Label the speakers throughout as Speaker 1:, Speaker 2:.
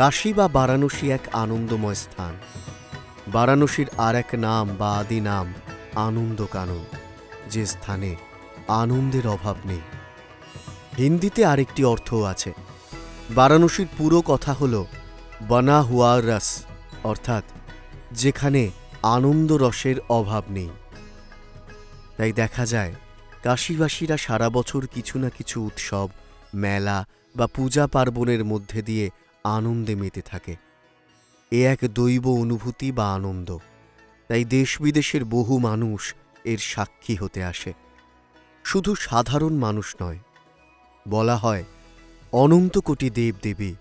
Speaker 1: কাশী বা বারাণসী এক আনন্দময় স্থান। বারাণসীর আর এক নাম বা আদি নাম আনন্দ কানন যে স্থানে আনন্দের অভাব নেই। হিন্দিতে আরেকটি অর্থও আছে। বারাণসীর পুরো কথা হল বনা হুয়া রস অর্থাৎ যেখানে আনন্দ রসের অভাব নেই। তাই দেখা যায়, কাশীবাসীরা সারা বছর কিছু না কিছু উৎসব, মেলা বা পূজা পার্বণের মধ্যে দিয়ে আনন্দে মেতে থাকে। এ এক দৈব অনুভূতি বা আনন্দ। তাই দেশ বিদেশের বহু মানুষ এর সাক্ষী হতে আসে। শুধু সাধারণ মানুষ নয়। বলা হয়, অনন্ত কোটি দেবদেবী,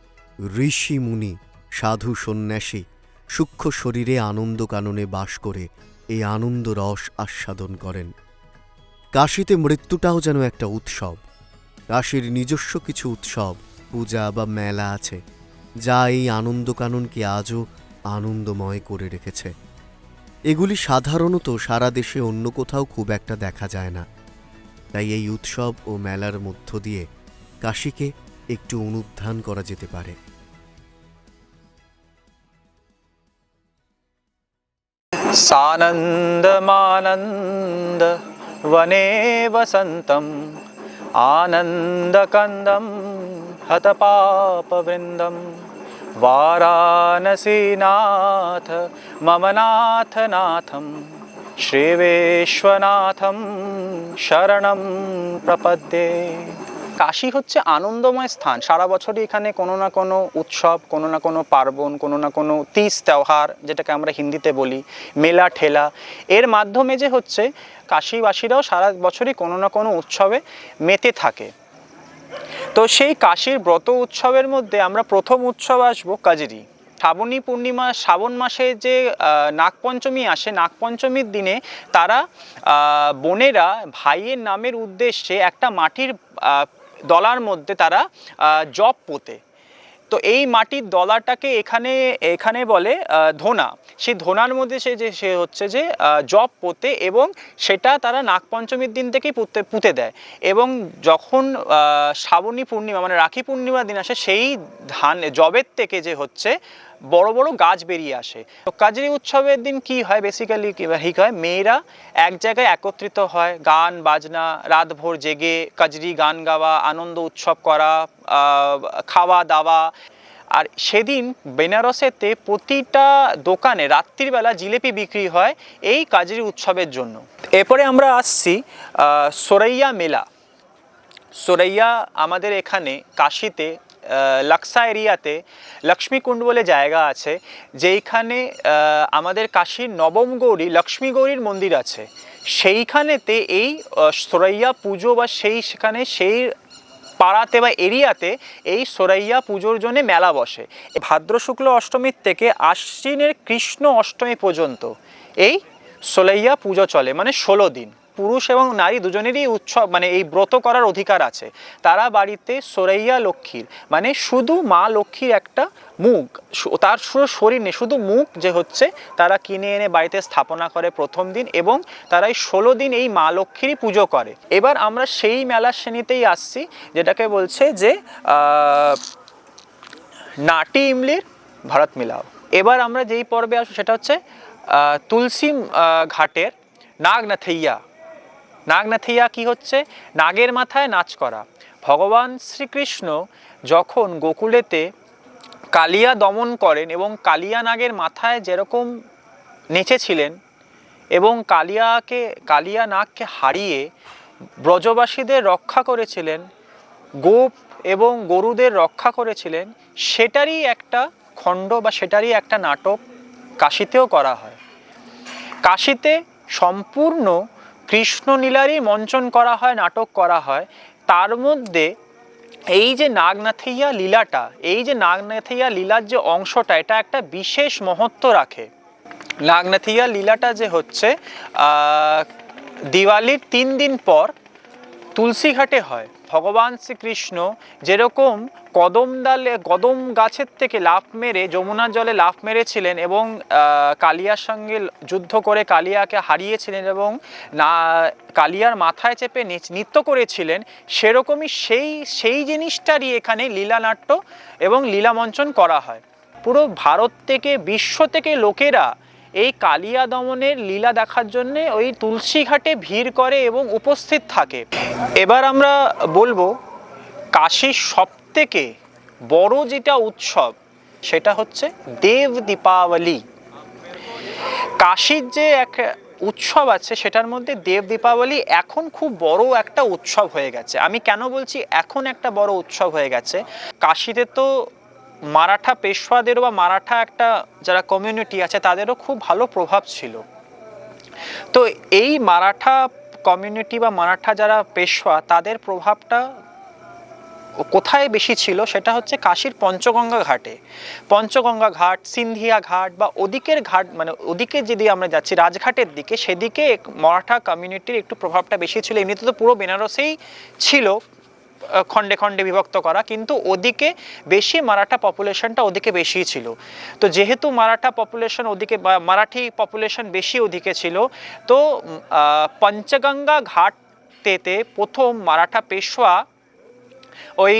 Speaker 1: ঋষি মুনি, সাধু সন্ন্যাসী সূক্ষ্ম শরীরে আনন্দ কাননে বাস করে এই আনন্দ রস আস্বাদন করেন। কাশীতে মৃত্যুটাও যেন একটা উৎসব। কাশীর নিজস্ব কিছু উৎসব, পূজা বা মেলা আছে। যা এই আনন্দকাননকে আজও আনন্দময় করে রেখেছে এগুলি সাধারণত সারা দেশে অন্য কোথাও খুব একটা দেখা যায় না তাই এই উৎসব ও মেলার মধ্য দিয়ে কাশীকে একটু অনুধান করা যেতে পারে
Speaker 2: सानन्दमानन्द वने वसन्तम् आनन्दकन्दं हतपापवृन्दं वाराणसीनाथ मम नाथ नाथं শ্রীবেশ্বনাথম শরণম প্রপদ্যে কাশী হচ্ছে আনন্দময় স্থান সারা বছরই এখানে কোনো না কোনো উৎসব কোনো না কোনো পার্বণ কোনো না কোনো তিস তেওহার যেটাকে আমরা হিন্দিতে বলি মেলা ঠেলা এর মাধ্যমে যে হচ্ছে কাশীবাসীরাও সারা বছরই কোনো না কোনো উৎসবে মেতে থাকে তো সেই কাশীর ব্রত উৎসবের মধ্যে আমরা প্রথম উৎসব আসব কাজরি শ্রাবণী পূর্ণিমা, শ্রাবণ মাসে যে নাগপঞ্চমী আসে, নাগপঞ্চমীর দিনে তারা বোনেরা ভাইয়ের নামের উদ্দেশ্যে একটা মাটির দলার মধ্যে তারা জপ পোতে। তো এই মাটির দলাটাকে এখানে এখানে বলে ধোনা। সেই ধোনার মধ্যে সে যে, সে হচ্ছে যে জব পোতে এবং সেটা তারা নাগপঞ্চমীর দিন থেকেই পুঁতে পুঁতে দেয়। এবং যখন শ্রাবণী পূর্ণিমা মানে রাখি পূর্ণিমার দিন আসে, সেই ধান, জবের থেকে যে হচ্ছে বড় বড় গাছ বেরিয়ে আসে। তো কাজরি উৎসবের দিন কি হয়? বেসিক্যালি কি হয়? মেয়েরা এক জায়গায় একত্রিত হয়, গান, বাজনা রাত ভোর জেগে কাজরি, গান গাওয়া, আনন্দ উৎসব করা খাওয়া দাওয়া আর সেদিন বেনারসেতে প্রতিটা দোকানে রাত্রিবেলা জিলেপি বিক্রি হয় এই কাজের উৎসবের জন্য। এরপরে আমরা আসছি সোরাইয়া মেলা। সোরাইয়া আমাদের এখানে কাশিতে লাক্সা এরিয়াতে লক্ষ্মীকুণ্ড বলে জায়গা আছে, যেইখানে আমাদের কাশীর নবম গৌরী, লক্ষ্মী গৌরীর মন্দির আছে। সেইখানেতে এই সোরাইয়া পুজো বা সেই, সেখানে সেই পাড়াতে বা এরিয়াতে এই সোরাইয়া পুজোর জন্য মেলা বসে। ভাদ্র শুক্ল অষ্টমীর থেকে আশ্বিনের কৃষ্ণ অষ্টমী পর্যন্ত এই সোলাইয়া পুজো চলে মানে ষোলো দিন। পুরুষ এবং নারী দুজনেরই উৎসব মানে এই ব্রত করার অধিকার আছে। তারা বাড়িতে সোরাইয়া লক্ষ্মীর মানে শুধু মা লক্ষ্মীর একটা মুখ তার শুধু শরীর নেই, শুধু মুখ যে হচ্ছে, তারা কিনে এনে বাড়িতে স্থাপনা করে প্রথম দিন এবং তারা এই ষোলো দিন এই মা লক্ষ্মীরই পুজো করে। এবার আমরা সেই মেলার শ্রেণীতেই আসছি, যেটাকে বলছে যে নাটি ইমলির ভারত মিলাও। এবার আমরা যেই পর্বে আসব সেটা হচ্ছে তুলসী ঘাটের নাগনাথইয়া নাগনাথইয়া কি হচ্ছে? নাগের মাথায় নাচ করা। ভগবান শ্রীকৃষ্ণ যখন গোকুলেতে কালিয়া দমন করেন এবং কালিয়া নাগের মাথায় যেরকম নেচেছিলেন এবং কালিয়াকে, কালিয়া নাগকে হারিয়ে ব্রজবাসীদের রক্ষা করেছিলেন, গোপ এবং গরুদের রক্ষা করেছিলেন, সেটারই একটা খণ্ড বা সেটারই একটা নাটক কাশিতেও করা হয়। কাশিতে সম্পূর্ণ কৃষ্ণলীলারই মঞ্চন করা হয়, নাটক করা হয়। তার মধ্যে এই যে নাগনাথইয়া লীলাটা, এই যে নাগনাথইয়া লীলার যে অংশটা, এটা একটা বিশেষ মহত্ব রাখে। নাগনাথিয়া লীলাটা যে হচ্ছে দিওয়ালির তিন দিন পর তুলসীঘাটে হয়। ভগবান শ্রীকৃষ্ণ যেরকম কদম ডালে, কদম গাছের থেকে লাফ মেরে যমুনার জলে লাফ মেরেছিলেন এবং কালিয়ার সঙ্গে যুদ্ধ করে কালিয়াকে হারিয়েছিলেন এবং, না, কালিয়ার মাথায় চেপে নৃত্য করেছিলেন, সেরকমই সেই সেই জিনিসটারই এখানে লীলানাট্য এবং লীলামঞ্চন করা হয়। পুরো ভারত থেকে, বিশ্ব থেকে লোকেরা এই কালিয়া দমনের লীলা দেখার জন্য ওই তুলসী ঘাটে ভিড় করে এবং উপস্থিত থাকে। এবার আমরা বলব, কাশীর সব থেকে বড় যেটা উৎসব, সেটা হচ্ছে দেব দীপাবলি। কাশীর যে এক উৎসব আছে, সেটার মধ্যে দেব দীপাবলি এখন খুব বড় একটা উৎসব হয়ে গেছে। আমি কেন বলছি এখন একটা বড় উৎসব হয়ে গেছে? কাশীতে তো মারাঠা পেশওয়াদেরও বা মারাঠা একটা যারা কমিউনিটি আছে, তাদেরও খুব ভালো প্রভাব ছিল। তো এই মারাঠা কমিউনিটি বা মারাঠা যারা পেশওয়া, তাদের প্রভাবটা কোথায় বেশি ছিল? সেটা হচ্ছে কাশীর পঞ্চগঙ্গা ঘাটে। পঞ্চগঙ্গা ঘাট, সিন্ধিয়া ঘাট বা ওদিকের ঘাট মানে ওদিকে যদি আমরা যাচ্ছি, রাজঘাটের দিকে, সেদিকে মারাঠা কমিউনিটির একটু প্রভাবটা বেশি ছিল। এমনিতে তো পুরো বেনারসেই ছিল। খণ্ডে খণ্ডে বিভক্ত করা, কিন্তু ওদিকে বেশি মারাঠা পপুলেশনটা ওদিকে বেশি ছিল। তো যেহেতু মারাঠা পপুলেশন ওদিকে মারাঠি পপুলেশন বেশি ওদিকে ছিল, তো পঞ্চগঙ্গা ঘাটেতে প্রথম মারাঠা পেশোয়া ওই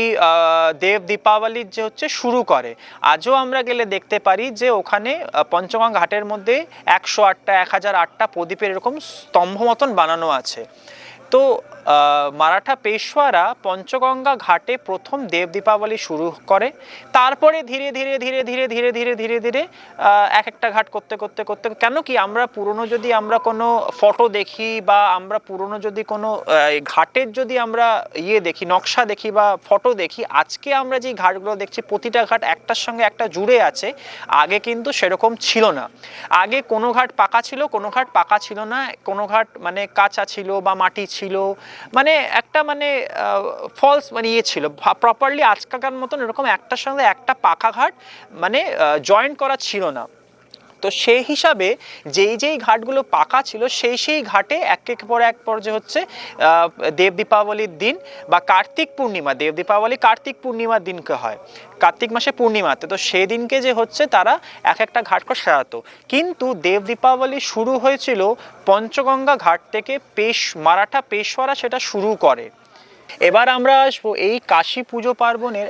Speaker 2: দেব দীপাবলির যে হচ্ছে শুরু করে। আজও আমরা গেলে দেখতে পারি যে ওখানে পঞ্চগঙ্গা ঘাটের মধ্যে একশো আটটা, এক হাজার আটটা প্রদীপের এরকম স্তম্ভ মতন বানানো আছে। তো মারাঠা পেশওয়ারা পঞ্চগঙ্গা ঘাটে প্রথম দেব দীপাবলি শুরু করে। তারপরে ধীরে ধীরে ধীরে ধীরে ধীরে ধীরে ধীরে ধীরে এক একটা ঘাট করতে করতে করতে, কেন কি আমরা পুরনো যদি আমরা কোনো ফটো দেখি বা আমরা পুরনো যদি কোনো ঘাটের যদি আমরা ইয়ে দেখি, নকশা দেখি বা ফটো দেখি, আজকে আমরা যে ঘাটগুলো দেখছি, প্রতিটা ঘাট একটার সঙ্গে একটা জুড়ে আছে, আগে কিন্তু সেরকম ছিল না। আগে কোনো ঘাট পাকা ছিল, কোনো ঘাট পাকা ছিল না, কোনো ঘাট মানে কাঁচা ছিল বা মাটি ছিল মানে একটা মানে ফলস মানে ইয়ে ছিল। প্রপারলি আজকাকার মতন এরকম একটার সঙ্গে একটা পাকা ঘাট মানে জয়েন্ট করা ছিল না। তো সেই হিসাবে যেই যেই ঘাটগুলো পাকা ছিল, সেই সেই ঘাটে এক এক পর এক পর যে হচ্ছে দেব দীপাবলির দিন বা কার্তিক পূর্ণিমা, দেব দীপাবলি কার্তিক পূর্ণিমার দিনকে হয়। কার্তিক মাসে পূর্ণিমাতে তো সেই দিনকে যে হচ্ছে তারা এক একটা ঘাট করে সারাতো কিন্তু দেব দীপাবলি শুরু হয়েছিল পঞ্চগঙ্গা ঘাট থেকে পেশ, মারাঠা পেশওয়ারা সেটা শুরু করে। এবার আমরা আসব এই কাশী পুজো পার্বণের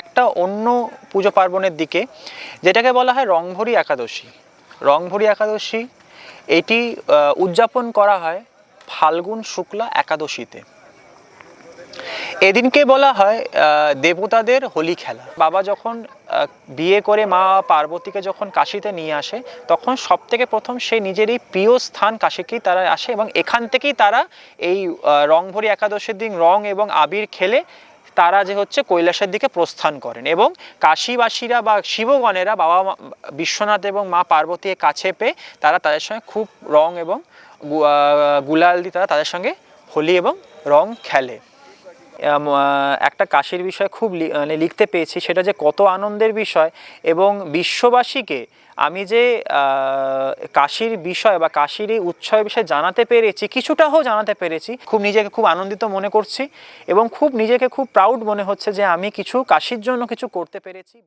Speaker 2: একটা অন্য পুজো পার্বণের দিকে, যেটাকে বলা হয় রংভরি একাদশী। রংভরি একাদশী, এটি উদযাপন করা হয় ফাল্গুন শুক্লা একাদশীতে। এদিনকে বলা হয় দেবতাদের হোলি খেলা। বাবা যখন বিয়ে করে মা পার্বতীকে যখন কাশিতে নিয়ে আসে, তখন সব থেকে প্রথম সে নিজেরই প্রিয় স্থান কাশিকেই তারা আসে এবং এখান থেকেই তারা এই রংভরি একাদশীর দিন রং এবং আবির খেলে তারা যে হচ্ছে কৈলাসের দিকে প্রস্থান করেন এবং কাশীবাসীরা বা শিবগণেরা বাবা বিশ্বনাথ এবং মা পার্বতীর কাছে পেয়ে তারা তাদের সঙ্গে খুব রং এবং গুলাল দিয়ে তারা তাদের সঙ্গে হোলি এবং রং খেলে। একটা কাশির বিষয় খুব মানে লিখতে পেয়েছি, সেটা যে কত আনন্দের বিষয় এবং বিশ্ববাসীকে আমি যে কাশির বিষয় বা কাশির এই উৎসবের বিষয়ে জানাতে পেরেছি কিছুটা হোক জানাতে পেরেছি, খুব নিজেকে খুব আনন্দিত মনে করছি এবং খুব নিজেকে খুব প্রাউড মনে হচ্ছে যে আমি কিছু কাশির জন্য কিছু করতে পেরেছি।